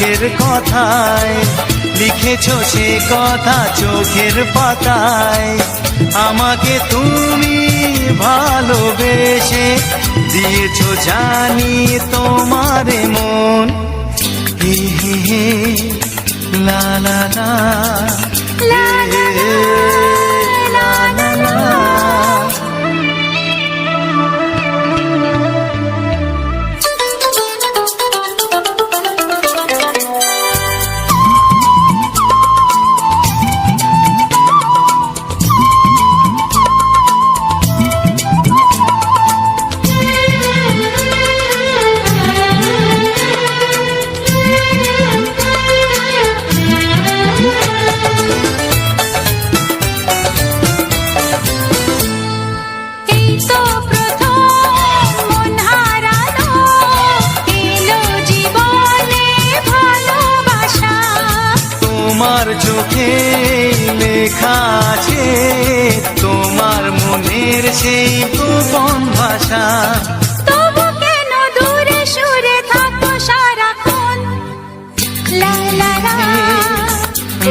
চোখের কথায়, লিখেছ সে কথা চোখের পাতায়। আমাকে তুমি ভালোবেসে দিয়েছ জানি তোমার মন। হে হে লা লা লা লা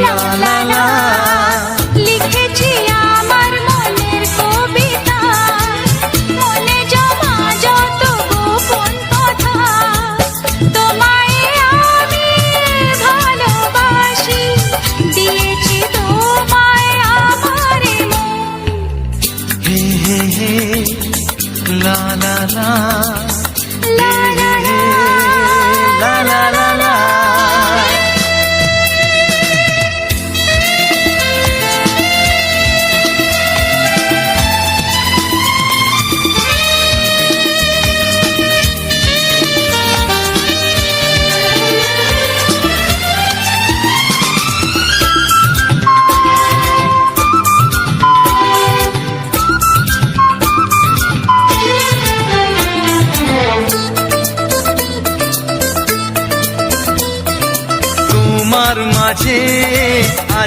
love.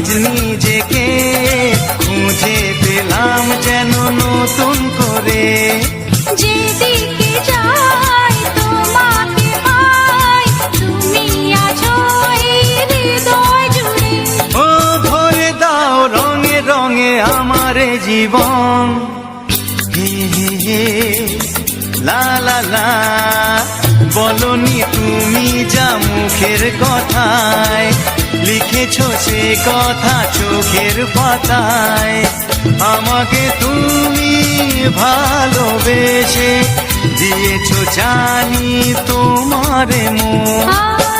सजनी কথা চোখের পাতায়। আমাকে তুমি ভালোবেসে দিয়েছ জানি তোমার মন।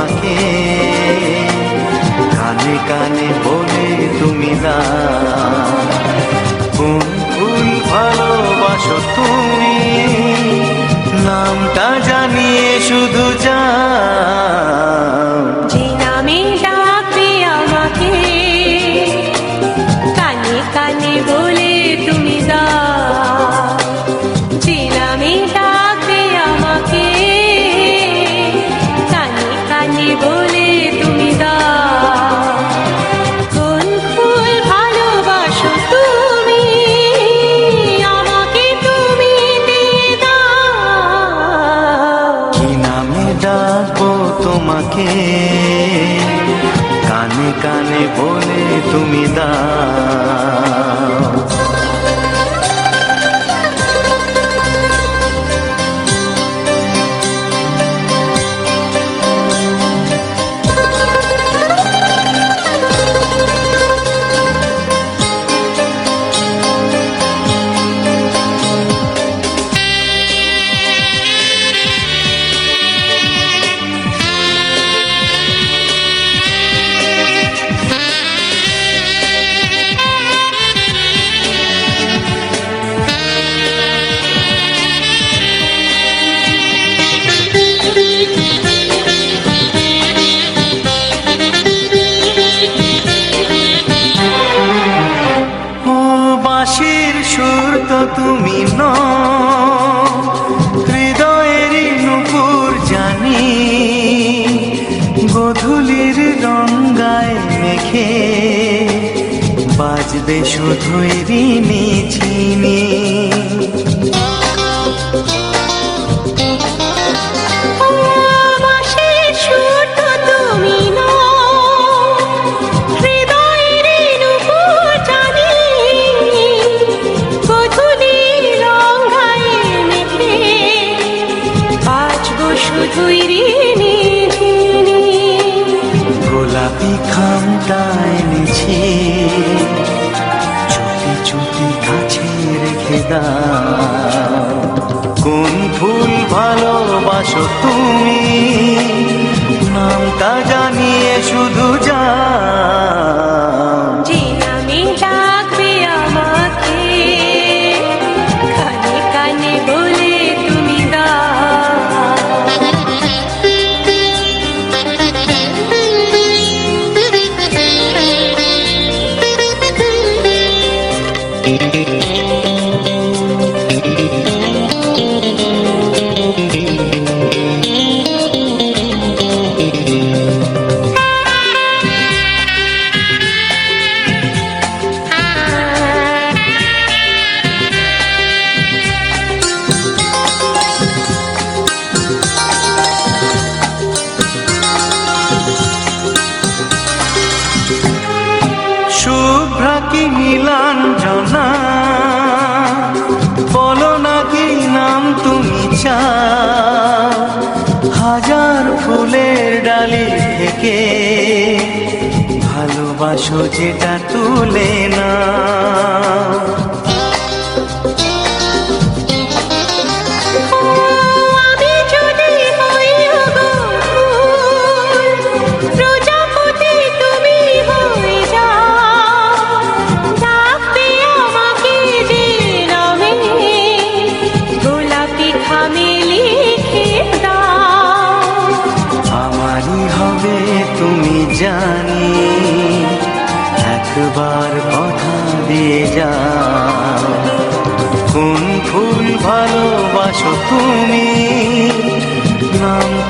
আমাকে কানে কানে বলে তুমি না কোন ফুল ভালোবাসো তুমি। নামটা জানিয়ে শুধু যা তোমাকে। কানে কানে বলে তুমি দা दा যেটা তুলে না। তুমি। নাম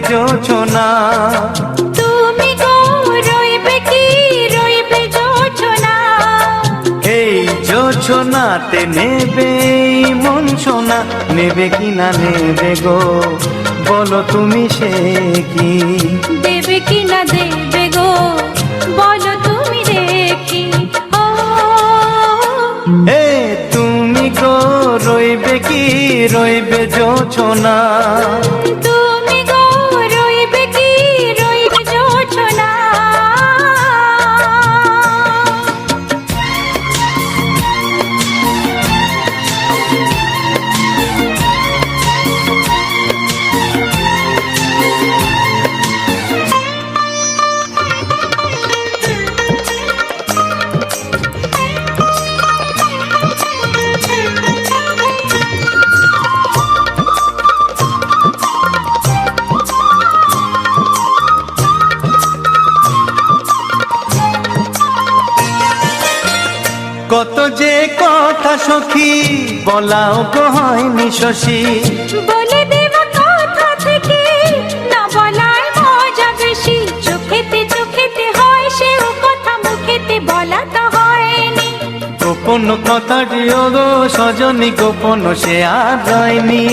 যোছনা তুমি গো রইবে কি? রইবে যোছনা এই যোছনাতে নেবে মন সোনা। নেবে কি না নেবে গো? বলো তুমি সে কি? দেবে কি না দেবে গো? বলো তুমি দেখি এ তুমি গো রইবে কি? রইবে যোছনা বলাও হয়নি শশী। বলে দেব কথা থেকে না বলার মজা বেশি। চোখেতে চোখেতে হয় সে কথা মুখেতে বলা তো হয়নি। গোপন কথা দিও গো সজনী গোপন সে আর রয়নি।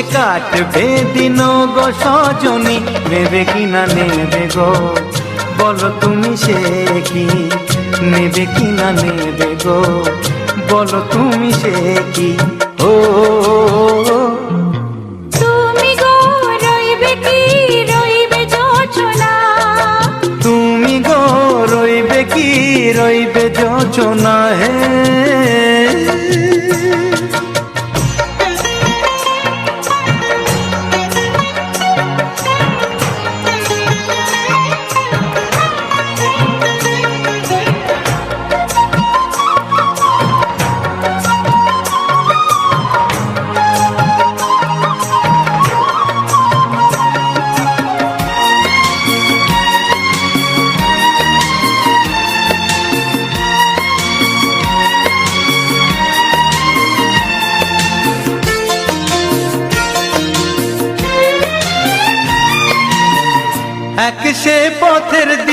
বসে কাটবে দিন গো সজনী নেবে কি না নেবে গো? বলো তুমি সে কি নেবে কি না নেবে গো? বলো তুমি সে কি ও তুমি গো রইবে কি রইবে যোছনা তুমি গো রইবে কি রইবে যোচনা হে?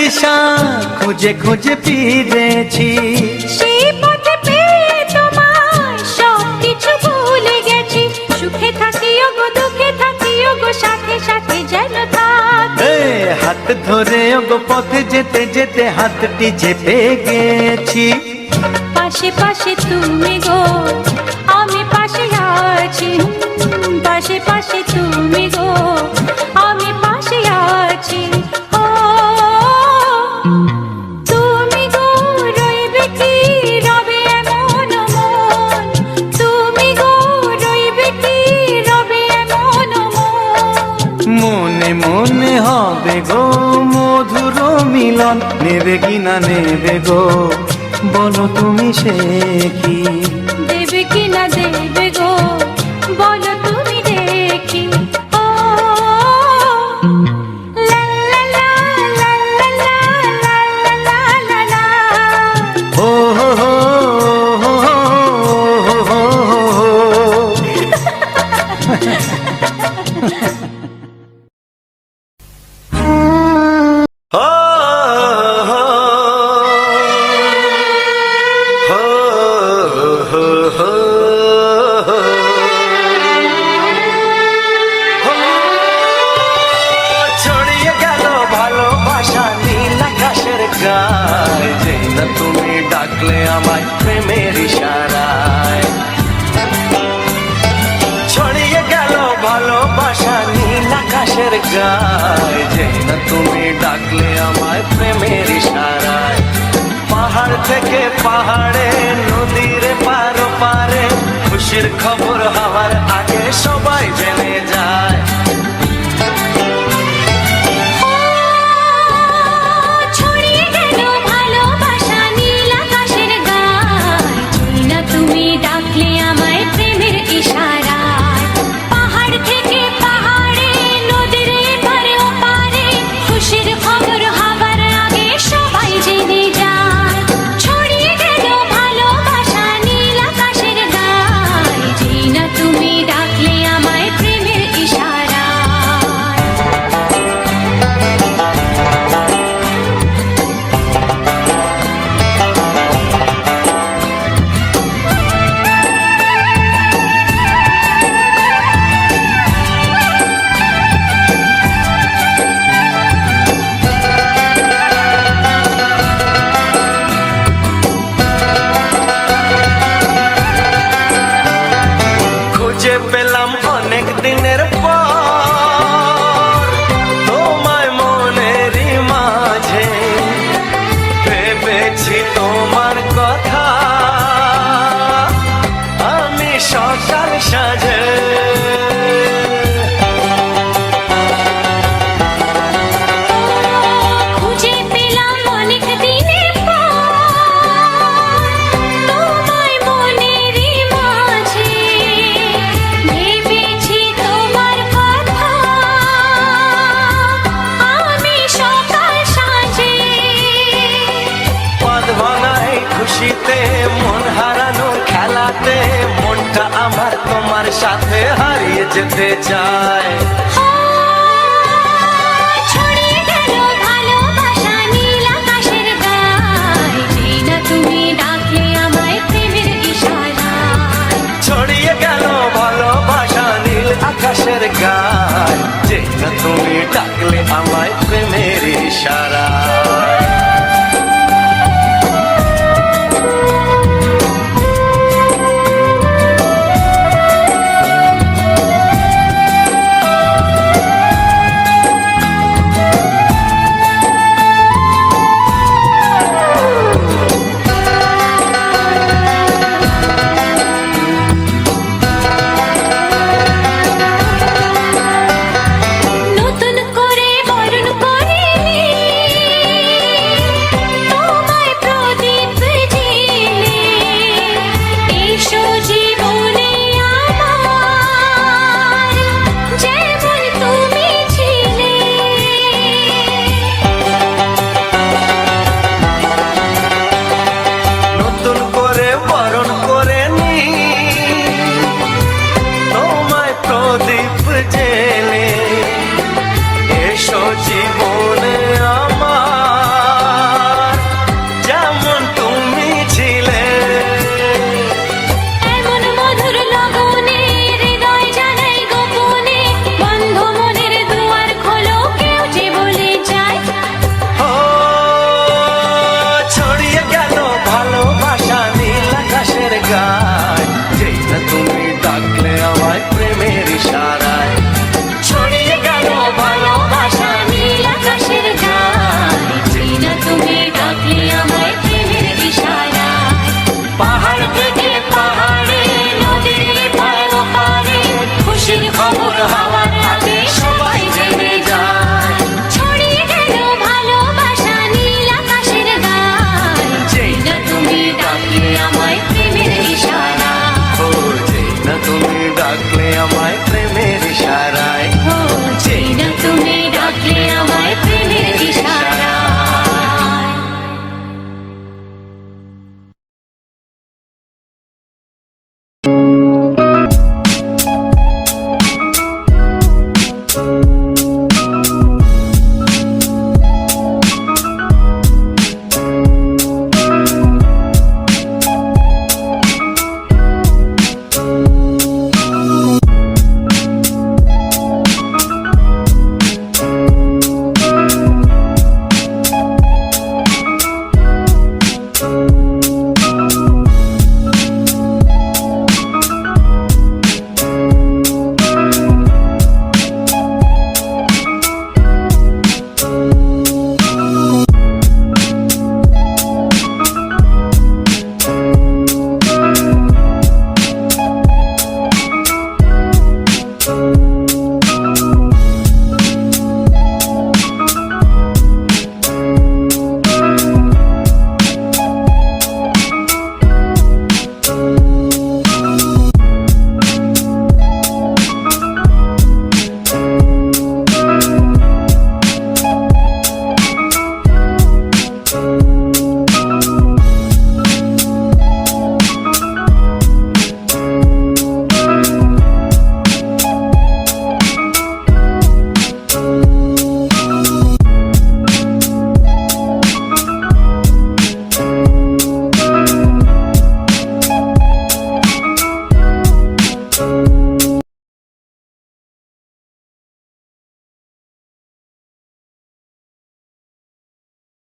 দিশা খুঁজে খুঁজে ফিরেছি। সেই পথে পেয়ে তোমার সব কিছু ভুলে গেছি। সুখে থাকিও গো দুঃখে থাকিও গো সাথে সাথে যেন হাত ধরে গো পথে যেতে যেতে হাতটি চেপে গেছি। পাশে পাশে তুমি গো আমি পাশে আছি। পাশে পাশে তুমি গো হবে গো মধুর মিলন, নেবে কি না নেবে গো? বলো তুমি সে কি? দেবে কি না দেবে যায় যে না তুমি ডাকলে আমায় প্রেমের ইশারায়। পাহাড় থেকে পাহাড়ে, নদীর পার পারে, খুশির খবর হওয়ার আগে সবাই জেনে যায়। কাছে তোমার